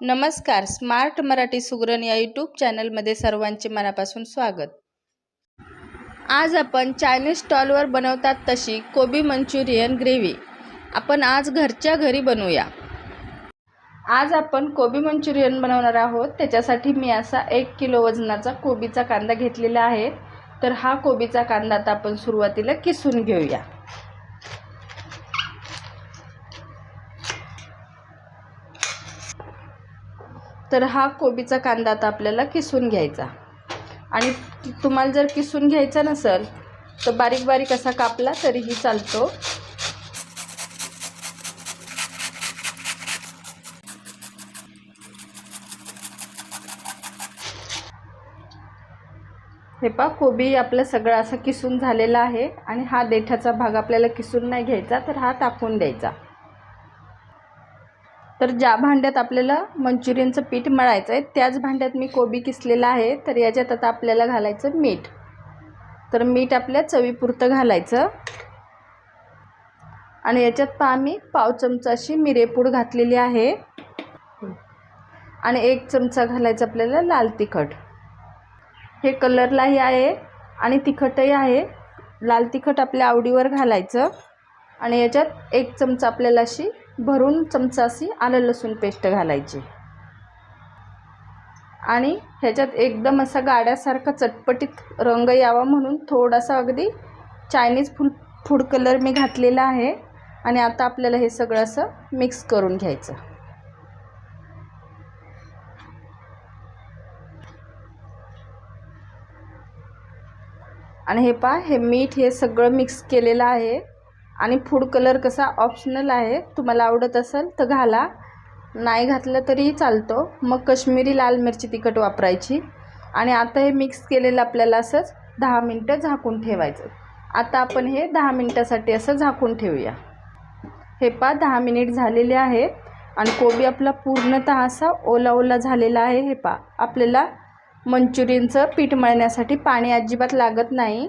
नमस्कार स्मार्ट मराठी सुगरण या यूट्यूब चॅनलमध्ये सर्वांचे मनापासून स्वागत. आज आपण चायनीज स्टॉलवर बनवतात तशी कोबी मंचुरियन ग्रेव्ही. आपण आज घरच्या घरी बनवूया. आज आपण कोबी मंचुरियन बनवणार आहोत. त्याच्यासाठी मी असा एक किलो वजनाचा कोबीचा कांदा घेतलेला आहे. तर हा कोबीचा कांदा आता आपण सुरुवातीला किसून घेऊया. तर हा कोबीचा कांदा आता आपल्याला किसून घ्यायचा. आणि तुम्हाला जर किसून घ्यायचा नसेल तर बारीक बारीक असा कापला तरीही चालतो. हे पा कोबी आपलं सगळं असं किसून झालेला आहे. आणि हा देठाचा भाग आपल्याला किसून नाही घ्यायचा तर हा टाकून द्यायचा. तर ज्या भांड्यात आपल्याला मंचुरियनचं पीठ मळायचं आहे त्याच भांड्यात मी कोबी किसलेला आहे तर याच्यात आता आपल्याला घालायचं मीठ. तर मीठ आपल्या चवीपुरतं घालायचं. आणि याच्यात पहा मी पाव चमचाशी मिरेपूड घातलेली आहे. आणि एक चमचा घालायचं आपल्याला लाल तिखट. हे कलरलाही आहे आणि तिखटही आहे. लाल तिखट आपल्या आवडीवर घालायचं. आणि याच्यात एक चमचा आपल्याला अशी भरून चमचाशी आलं लसूण पेस्ट घालायची. आणि ह्याच्यात एकदम असा गाड्यासारखा चटपटीत रंग यावा म्हणून थोडासा अगदी चायनीज फुल फूड कलर मी घातलेला आहे. आणि आता आपल्याला हे सगळं असं मिक्स करून घ्यायचं. आणि हे पहा हे मीठ हे सगळं मिक्स केलेलं आहे. आणि फूड कलर कसा ऑप्शनल आहे तुम्हाला आवडत असेल तर घाला. नाही घातलं तरीही चालतो. मग कश्मीरी लाल मिरची तिखट वापरायची. आणि आता हे मिक्स केलेलं आपल्याला असंच दहा मिनटं झाकून ठेवायचं. आता आपण हे दहा मिनटासाठी असं झाकून ठेवूया. हे पा दहा मिनिट झालेले आहे. आणि कोबी आपला पूर्णतः असा ओला ओला झालेला आहे. हे पा आपल्याला मंचुरियनचं पीठ मळण्यासाठी पाणी अजिबात लागत नाही.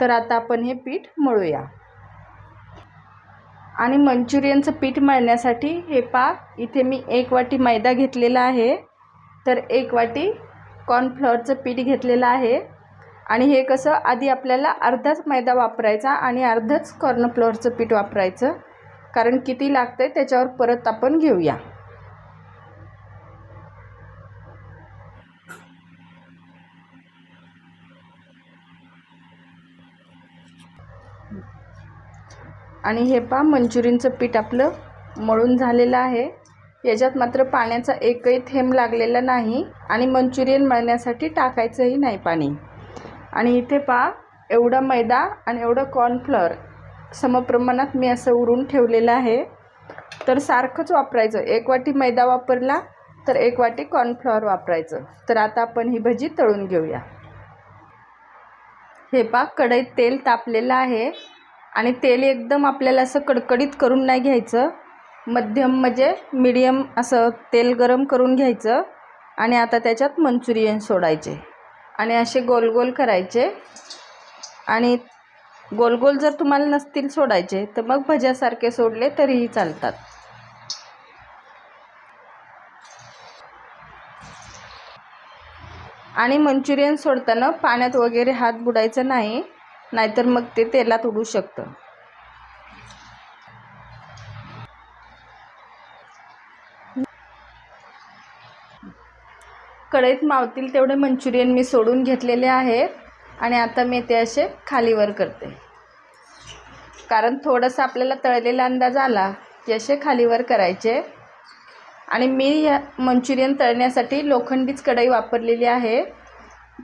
तर आता आपण हे पीठ मळूया. आणि मंचुरियनचं पीठ मळण्यासाठी हे पा इथे मी एक वाटी मैदा घेतलेला आहे. तर एक वाटी कॉर्नफ्लॉवरचं पीठ घेतलेलं आहे. आणि हे कसं आधी आपल्याला अर्धाच मैदा वापरायचा आणि अर्धंच कॉर्नफ्लॉवरचं पीठ वापरायचं. कारण किती लागतं आहे त्याच्यावर परत आपण घेऊया. आणि हे पा मंचुरियनचं पीठ आपलं मळून झालेलं आहे. याच्यात मात्र पाण्याचा एकही थेंब लागलेला नाही आणि मंचुरियन मळण्यासाठी टाकायचंही नाही पाणी. आणि इथे पा एवढा मैदा आणि एवढं कॉर्नफ्लॉवर समप्रमाणात मी असं उरून ठेवलेलं आहे. तर सारखंच वापरायचं. एक वाटी मैदा वापरला तर एक वाटी कॉर्नफ्लॉवर वापरायचं. तर आता आपण ही भजी तळून घेऊया. हे पा कढईत तेल तापलेलं आहे. आणि तेल एकदम आपल्याला असं कडकडीत करून नाही घ्यायचं. मध्यम म्हणजे मीडियम असं तेल गरम करून घ्यायचं आणि आता त्याच्यात मंचुरियन सोडायचे. आणि असे गोल गोल करायचे. आणि गोल गोल जर तुम्हाला नसतील सोडायचे तर मग भज्यासारखे सोडले तरीही चालतात. आणि मंचुरियन सोडताना पाण्यात वगैरे हात बुडायचा नाही. नाहीतर मग ते तेलात उडू शकतं. कढईत मावतील तेवढे मंचुरियन मी सोडून घेतलेले आहेत आणि आता मी ते असे खालीवर करते. कारण थोडंसं आपल्याला तळलेला अंदाज आला की असे खालीवर करायचे. आणि मी या मंचुरियन तळण्यासाठी लोखंडीच कढई वापरलेली आहे.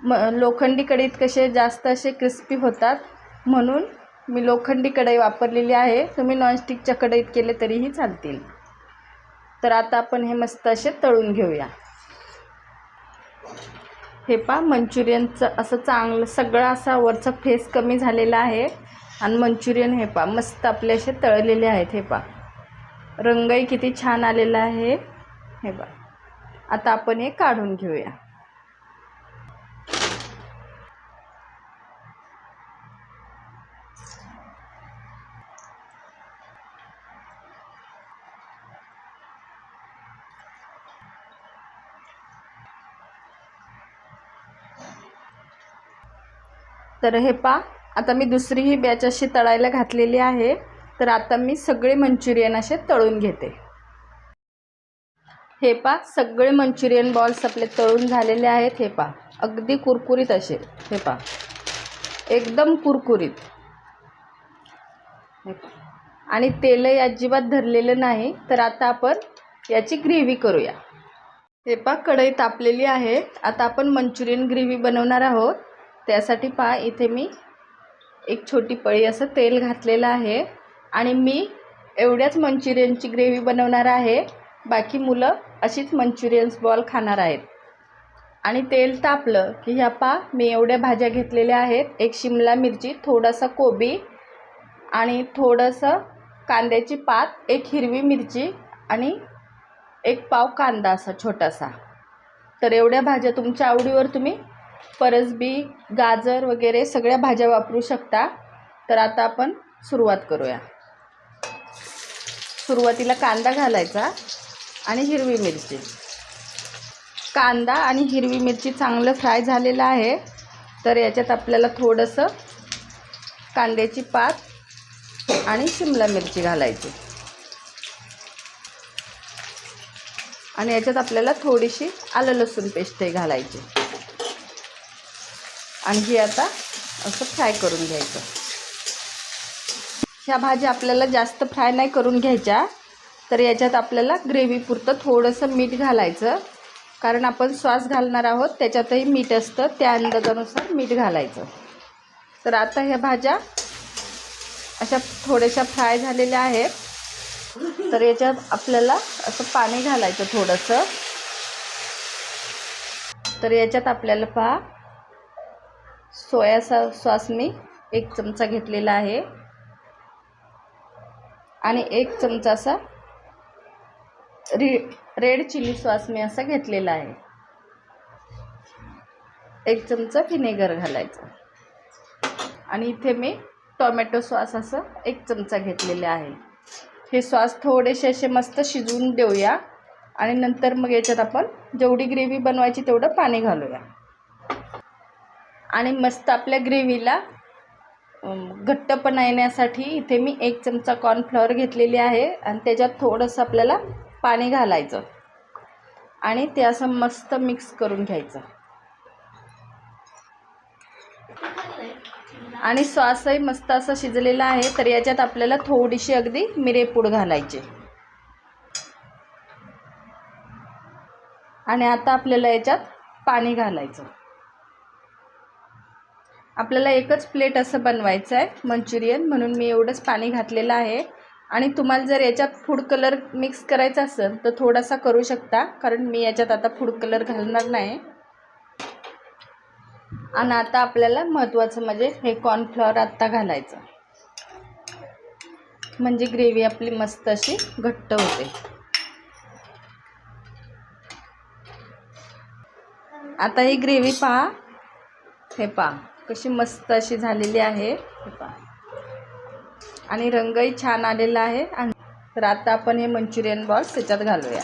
म लोखंडी कढईत कसे जास्त असे क्रिस्पी होतात. म्हणून मी लोखंडी कढई वापरलेली आहे. तुम्ही नॉनस्टिकच्या कढईत केले तरीही चालतील. तर आता आपण हे मस्त असे तळून घेऊया. हे पा मंचुरियनचं असं चांगलं सगळं असा वरचा फेस कमी झालेला आहे. आणि मंचुरियन हे पा मस्त आपले असे तळलेले आहेत. हे पा रंगही किती छान आलेला आहे. हे पा आता आपण हे काढून घेऊया. तर हे पा आता मी दुसरी ही बॅच अशी तळायला घातलेली आहे. तर आता मी सगळे मंचुरियन असे तळून घेते. हे पा सगळे मंचुरियन बॉल्स आपले तळून झालेले आहेत. हे पा अगदी कुरकुरीत असे. हे पा एकदम कुरकुरीत. आणि तेलही अजिबात धरलेलं नाही. तर आता आपण याची ग्रेव्ही करूया. हे पा कढई तापलेली आहे. आता आपण मंचुरियन ग्रेव्ही बनवणार आहोत. त्यासाठी पहा इथे मी एक छोटी पळी असं तेल घातलेलं आहे. आणि मी एवढ्याच मंचुरियनची ग्रेव्ही बनवणार आहे. बाकी मुलं अशीच मंचुरियन्स बॉल खाणार आहेत. आणि तेल तापलं की ह्या पा मी एवढ्या भाज्या घेतलेल्या आहेत. एक शिमला मिरची थोडासा कोबी आणि थोडंसं कांद्याची पात एक हिरवी मिरची आणि एक पाव कांदा असा छोटासा. तर एवढ्या भाज्या तुमच्या आवडीवर तुम्ही परसबी गाजर वगैरे सगळ्या भाज्या वापरू शकता. तर आता आपण सुरुवात करूया. सुरुवातीला कांदा घालायचा आणि हिरवी मिरची. कांदा आणि हिरवी मिरची चांगलं फ्राय झालेलं आहे. तर याच्यात आपल्याला थोडंसं कांद्याची पात आणि शिमला मिरची घालायची. आणि याच्यात आपल्याला थोडीशी आलं लसूण पेस्टही घालायची. आणि हे आता असं फ्राय करून घ्यायचं. ह्या भाज्या आपल्याला जास्त फ्राय नाही करून घ्यायच्या तर याच्यात आपल्याला ग्रेव्हीपुरतं थोडंसं मीठ घालायचं. कारण आपण श्वास घालणार आहोत त्याच्यातही मीठ असतं त्या अंदाजानुसार मीठ घालायचं. तर आता ह्या भाज्या अशा थोड्याशा फ्राय झालेल्या आहेत. तर याच्यात आपल्याला असं पाणी घालायचं थोडंसं. तर याच्यात आपल्याला पहा सोया सा सॉस मी एक चमचा घेतलेला आहे. आणि एक चमचा असा रि रेड चिली सॉस मी असा घेतलेला आहे. एक चमचा व्हिनेगर घालायचा. आणि इथे मी टोमॅटो सॉस असं एक चमचा घेतलेला आहे. हे सॉस थोडेसे असे मस्त शिजवून देऊया. आणि नंतर मग याच्यात आपण जेवढी ग्रेव्ही बनवायची तेवढं पाणी घालूया. आणि मस्त आपल्या ग्रेव्हीला घट्टपणा येण्यासाठी इथे मी एक चमचा कॉर्नफ्लॉवर घेतलेली आहे आणि त्याच्यात थोडंसं आपल्याला पाणी घालायचं. आणि ते असं मस्त मिक्स करून घ्यायचं. आणि सॉसही मस्त असं शिजलेलं आहे तर याच्यात आपल्याला थोडीशी अगदी मिरेपूड घालायची. आणि आता आपल्याला याच्यात पाणी घालायचं. आपल्याला एकच प्लेट असं बनवायचं आहे मंचुरियन. म्हणून मी एवढंच पाणी घातलेलं आहे. आणि तुम्हाला जर याच्यात फूड कलर मिक्स करायचा असेल तर थोडासा करू शकता कारण मी याच्यात आता फूड कलर घालणार नाही. आणि आता आपल्याला महत्त्वाचं म्हणजे हे कॉर्नफ्लॉवर आत्ता घालायचं. म्हणजे ग्रेव्ही आपली मस्त अशी घट्ट होते. आता ही ग्रेव्ही पहा. हे पहा. कशी मस्त अशी झालेली आहे. आणि रंगही छान आलेला आहे. आणि तर आता आपण हे मंचुरियन बॉल्स त्याच्यात घालूया.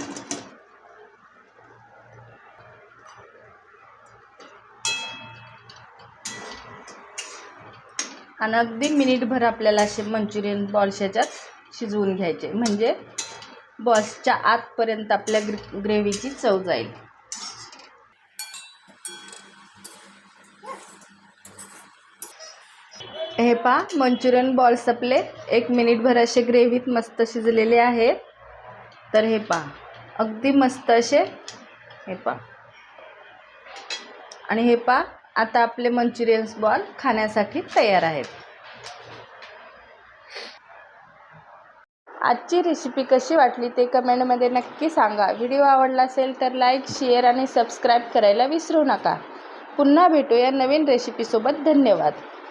आणि अगदी मिनिटभर आपल्याला असे मंचुरियन बॉल्स याच्यात शिजवून घ्यायचे. म्हणजे बॉल्सच्या आतपर्यंत आपल्या ग्रे ग्रेव्हीची चव जाईल. हे पा मंचुरियन बॉल्स आपले एक मिनिटभर असे ग्रेव्हीत मस्त शिजलेले आहेत तर हे पा अगदी मस्त असे. हे पा आणि हे पा आता आपले मंचुरियन्स बॉल खाण्यासाठी तयार आहेत. आजची रेसिपी कशी वाटली ते कमेंटमध्ये नक्की सांगा. व्हिडिओ आवडला असेल तर लाईक शेअर आणि सबस्क्राईब करायला विसरू नका. पुन्हा भेटूया नवीन रेसिपीसोबत धन्यवाद.